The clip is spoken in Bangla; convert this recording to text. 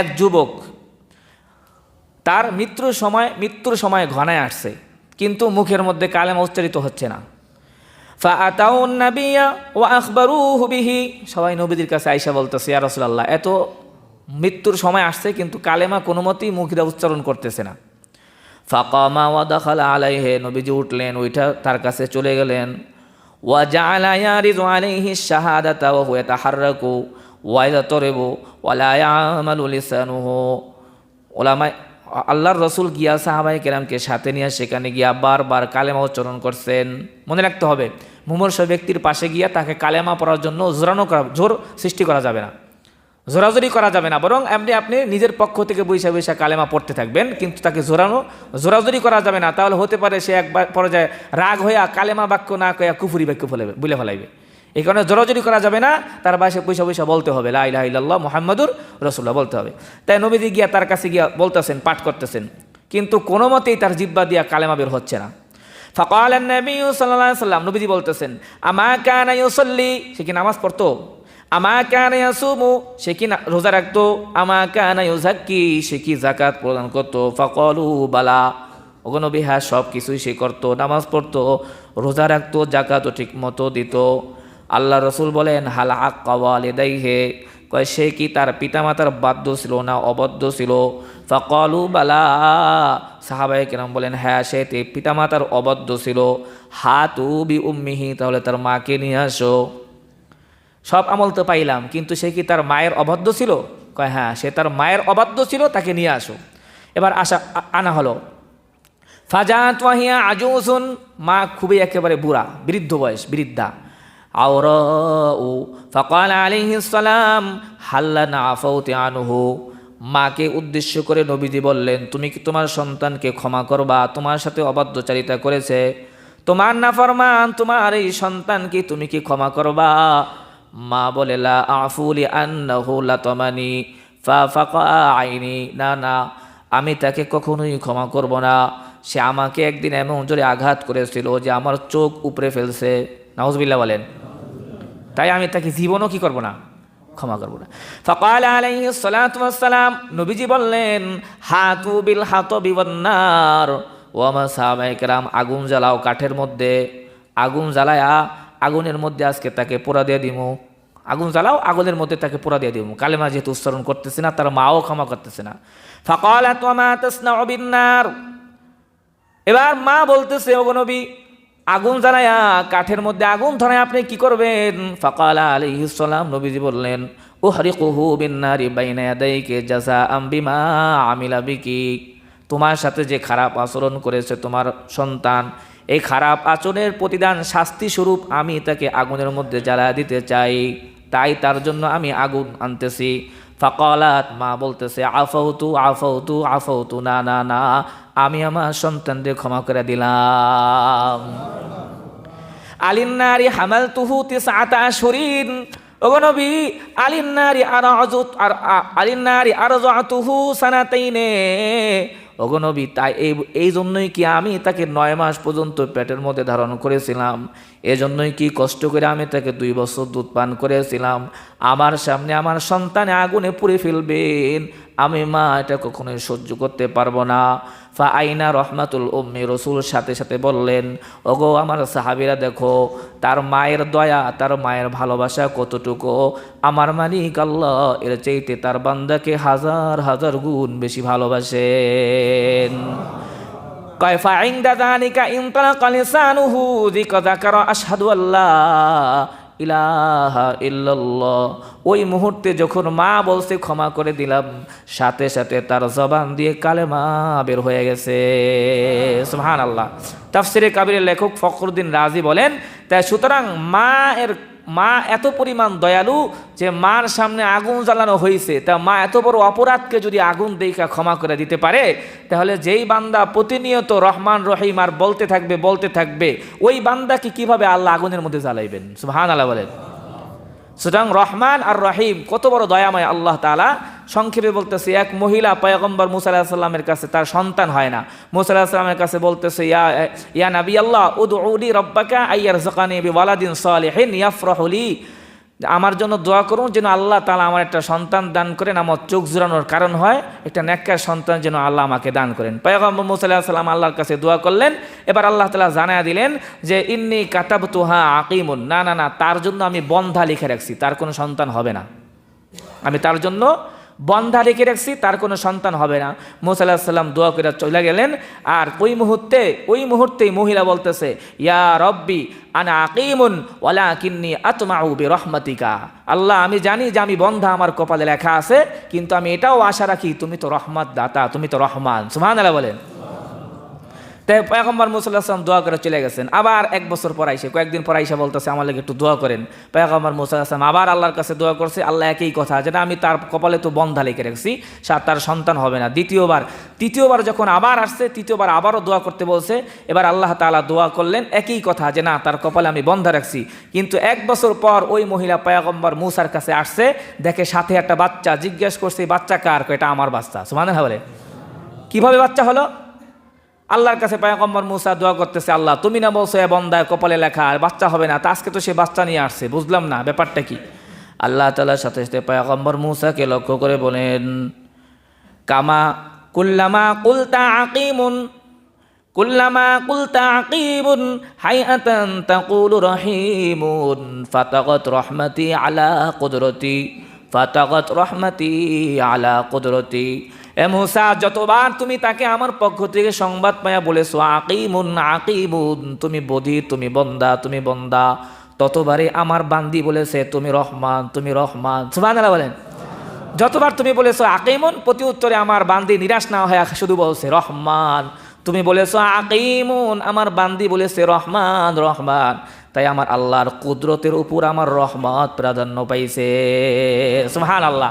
এক যুবক। তার মৃত্যুর সময় মৃত্যুর সময় ঘনায় আসছে, কিন্তু মুখের মধ্যে কালেমা উচ্চারিত হচ্ছে না। ফাআতাউ নাবিয়া ও আখবরুহু বিহি। সবাই নবীদের কাছে আইসা বলতেছে, ইয়া রাসূলুল্লাহ, এত মৃত্যুর সময় আসছে, কিন্তু কালেমা কোনো মতেই মুখিদা উচ্চারণ করতেছে না। ফাকামা ওয়া দাখালা আলাইহি, নবীজি উঠলেন, ওইটা তার কাছে চলে গেলেন। ওয়া জাআলা ইয়ারিজু আলাইহি ওয়া ইয়াতরিবু ওয়া লা ইয়ামালু লিসানুহু। ওলামায়, আল্লাহর রসুল গিয়া সাহাবাই কেরামকে সাথে নিয়ে সেখানে গিয়া বারবার কালেমা উচ্চারণ করছেন। মনে রাখতে হবে, মুমর্ষ ব্যক্তির পাশে গিয়া তাকে কালেমা পড়ার জন্য জোরানো করা, জোর সৃষ্টি করা যাবে না। জোরাজোরি করা যাবে না, বরং এমনি আপনি নিজের পক্ষ থেকে বৈশা বৈশা কালেমা পড়তে থাকবেন, কিন্তু তাকে জোরানো, জোরাজোরি করা যাবে না। তাহলে হতে পারে সে একবার পর্যায়ে রাগ হইয়া কালেমা বাক্য না কয়া কুফুরি বাক্য ফেলে বলে ফেলাইবে। এই কারণে জোরাজোরি করা যাবে না, তার বাসে পয়সা পয়সা বলতে হবে, লা ইলাহা ইল্লাল্লাহ মুহাম্মাদুর রসুল্লাহ বলতে হবে। তাই নবীজি গিয়া তার কাছে গিয়া বলতেছেন, পাঠ করতেছেন, কিন্তু কোনো মতেই তার জিব্বা দিয়া কালেমা বের হচ্ছে না। ফকাল নবী সাল্লাহ সাল্লাম, নবীজি বলতেছেন, আমা কানা ইউসল্লি সে কি নামাজ পড়তো? আমা কানা ইয়াসুমু সে কি রোজা রাখতো? আমা কানা ইউজাক্কি সে কি জাকাত প্রদান করতো? ফকলু বালা ওগনবী হ্যাঁ সব কিছুই সে করতো, নামাজ পড়তো, রোজা রাখতো জাকাতও ঠিক মতো দিত। আল্লাহ রসুল বলেন, হাল আকাওয়ালে হে কয়, সে কি তার পিতামাতার বাধ্য ছিল না অবদ্ধ ছিল? ফকলু, বালা। সাহাবাই কেরাম বলেন হ্যাঁ সে তে পিতামাতার অবদ্ধ ছিল। হাতু বি উম্মিহি? তাহলে তার মাকে নিয়ে আসো। সব আমল তো পাইলাম, কিন্তু সে কি তার মায়ের অবাধ্য ছিল? কয় হ্যাঁ সে তার মায়ের অবাধ্য ছিল, তাকে নিয়ে আসো। এবার আসা আনা হলো। ফাজাত ওয়াহিয়া আজুসুন মা খুবই একেবারে বুড়া, বৃদ্ধ বয়স, বৃদ্ধা। আওর ও ফকাল আলিহিসালাম হাল্লা না আফৌতে আনুহু। মাকে উদ্দেশ্য করে নবীজি বললেন, তুমি কি তোমার সন্তানকে ক্ষমা করবা? তোমার সাথে অবাধ্যচারিতা করেছে। তোমার না ফরমান তোমার এই সন্তানকে তুমি কি ক্ষমা করবা? মা বলে, লা আফুলি আন্নাহু লাতমানি, ফা ফাকা আইনি, না না, আমি তাকে কখনোই ক্ষমা করব না। সে আমাকে একদিন এমন জোরে আঘাত করেছিল যে আমার চোখ উপরে ফেলছে। নাউজবিল্লা বলেন। তাই আমি তাকে জীবনও কি করব না? ক্ষমা করব না। ফকাল সালাতু ওয়াসসালাম, নবীজি বললেন, হাতু বিল হাতবি ওয়ান্নার ওয়ামা সাহাবায়ে কেরাম আগুন জ্বালাও কাঠের মধ্যে। আগুন জ্বালায়া আগুনের মধ্যে আজকে তাকে পোড়া দিয়ে দিমু। আগুন জ্বালাও, আগুনের মধ্যে তাকে পোড়া দিয়ে দিমু। কালেমা যেহেতু উচ্চারণ করতেছে না, তার মাও ক্ষমা করতেছে না। ফকালাত ওয়ামা তাসনাউ বিন্নার এবার মা বলতেছে ওগনবী আগুন জ্বালায়া, কাঠের মধ্যে আগুন ধরায় আপনি কি করবেন? ফকালা আলাইহিসসালাম নবীজি বললেন ও হরিকুহু বিন্নারি বাইনা ইয়াদাইকে জাযা আম বিমা আমিলা বিকি। তোমার সাথে যে খারাপ আচরণ করেছে তোমার সন্তান, এই খারাপ আচরণের প্রতিদান শাস্তি স্বরূপ আমি তাকে আগুনের মধ্যে জ্বালা দিতে চাই, তাই তার জন্য আমি আগুন আনতেছি। ফকালাত, মা বলতেছে আফৌতু আফৌতু আফৌতু না না না, আমি আমার সন্তানদের ক্ষমা করে দিলাম। আলিন্নারি হামাল তুহু তিসাতা শরীর ওগনবী আলিন্নারি আর আর আলিন্নারি আর তুহু সানাতাইনে ওগনবী তাই এই এই জন্যই কি আমি তাকে নয় মাস পর্যন্ত পেটের মধ্যে ধারণ করেছিলাম? এজন্যই কি কষ্ট করে আমি তাকে দুই বছর দুধ পান করেছিলাম? আমার সামনে আমার সন্তানে আগুনে পুড়ে ফেলবেন। আমি মা, এটা কখনোই সহ্য করতে পারব না। ফা আইনা রহমাতুল উম্মি, রসুল সাথে সাথে বললেন, ওগো আমার সাহাবিরা দেখো, তার মায়ের দয়া, তার মায়ের ভালোবাসা কতটুকু? আমার মালিক আল্লাহ, এর চাইতে তার বান্দাকে হাজার হাজার গুণ বেশি ভালোবাসেন। কয় ফাইন্দা যালিকা ইনতালাকা লিসানুহু, যিকা যাকারা আশহাদু আল্লা ইলাহা ইল্লাল্লাহ। ওই মুহূর্তে যখন মা বলছে, ক্ষমা করে দিলাম, সাথে সাথে তার জবান দিয়ে কালেমা বের হয়ে গেছে। সুহান আল্লাহ তাফসিরে কাবিরের লেখক ফখরুদ্দিন রাজি বলেন, তাই সুতরাং মা এর মা এত পরিমাণ দয়ালু যে মার সামনে আগুন জ্বালানো হয়েছে তা মা এত বড় অপরাধকে যদি আগুন দেখা ক্ষমা করে দিতে পারে, তাহলে যেই বান্দা প্রতিনিয়ত রহমান রহিম আর বলতে থাকবে বলতে থাকবে, ওই বান্দাকে কীভাবে আল্লাহ আগুনের মধ্যে জ্বালাইবেন? সুহান আল্লাহ বলেন। সুতরাং রহমান আর রহিম, কত বড় দয়াময় আল্লাহ তালা সংক্ষেপে বলতেছে, এক মহিলা পয়গম্বর মুসাল্লাহ সাল্লামের কাছে তার সন্তান হয় না। মুসাল্লাহ সাল্লামের কাছে বলতেছে, ইয়া ইয়া নাবি আল্লাহ উদ উলি রব্বাকা আইয়ার জকানি বি ওয়ালাদিন সালেহিন ইয়াফরহলি আমার জন্য দোয়া করুন যেন আল্লাহ তালা আমার একটা সন্তান দান করেন আমার চোখ জোরানোর কারণ হয়, একটা ন্যাক্কার সন্তান যেন আল্লাহ আমাকে দান করেন। পয়গম্বর সাল্লাম আল্লাহর কাছে দোয়া করলেন, এবার আল্লাহ তালা জানায়া দিলেন যে, ইন্নি কাতাব তুহা আকিমুন। না না না, তার জন্য আমি বন্ধা লিখে রাখছি, তার কোনো সন্তান হবে না। আমি তার জন্য বন্ধা রেখে রাখছি, তার কোনো সন্তান হবে না। মোসাল্লাহ সাল্লাম দোয়া করে চলে গেলেন, আর ওই মুহূর্তে, ওই মুহূর্তেই মহিলা বলতেছে, ইয়া রব্বি, আনা আকিমুন ওলা কিন্নি আতমা উবে রহমাতিকা আল্লাহ, আমি জানি যে আমি বন্ধা, আমার কপালে লেখা আছে, কিন্তু আমি এটাও আশা রাখি, তুমি তো রহমত দাতা তুমি তো রহমান। সুমান আল্লাহ বলেন। তাই পয়গম্বর মুসাল্লাহাম দোয়া করে চলে গেছেন। আবার এক বছর পর আইসে, কয়েকদিন পর আইসা বলতেছে, আমার লাগে একটু দোয়া করেন। পয়গম্বর মুসাল্লাহাম আবার আল্লাহর কাছে দোয়া করছে, আল্লাহ একই কথা যেটা আমি তার কপালে তো বন্ধা লিখে রাখছি তার সন্তান হবে না। দ্বিতীয়বার, তৃতীয়বার যখন আবার আসছে, তৃতীয়বার আবারও দোয়া করতে বলছে, এবার আল্লাহ তালা দোয়া করলেন একই কথা, যে না, তার কপালে আমি বন্ধা রাখছি। কিন্তু এক বছর পর ওই মহিলা পয়াগম্বর মুসার কাছে আসছে, দেখে সাথে একটা বাচ্চা, জিজ্ঞেস করছে বাচ্চা কার? এটা আমার বাচ্চা। সুমান বলে। কীভাবে বাচ্চা হলো? আল্লাহর কাছে পায়গম্বর মুসা দোয়া করতেছে, আল্লাহ, তুমি না বলছো এ বন্দায় কপালে লেখা আর বাচ্চা হবে না, তা আজকে তো সে বাচ্চা নিয়ে আসছে, বুঝলাম না, ব্যাপারটা কি? আল্লাহ তালার সাথে সাথে পায়গম্বর মুসাকে লক্ষ্য করে বলেন, কামা কুল্লামা কুলতা আকিমুন, কুল্লামা কুলতা আকিমুন হাইআতান তাকুলু রহিমুন, ফাতাগত রহমতি আলা কুদরতি, ফাতাগত রহমতি আলা কুদরতি। এ মুসা, যতবার তুমি তাকে আমার পক্ষ থেকে সংবাদ পাইয়া বলেছ, আকিমুন আকিমুন, তুমি বধি তুমি বন্দা তুমি বন্দা ততবারে আমার বান্দি বলেছে, তুমি রহমান তুমি রহমান। সুবহানাল্লাহ বলেন। যতবার তুমি বলেছ, আকিমুন, প্রতি উত্তরে আমার বান্দি নিরাশ না হয়ে শুধু বলছে, রহমান। তুমি বলেছ, আকিমুন, আমার বান্দি বলেছে, রহমান রহমান। তাই আমার আল্লাহর কুদরতের উপর আমার রহমত প্রাধান্য পাইছে। সুবহান আল্লাহ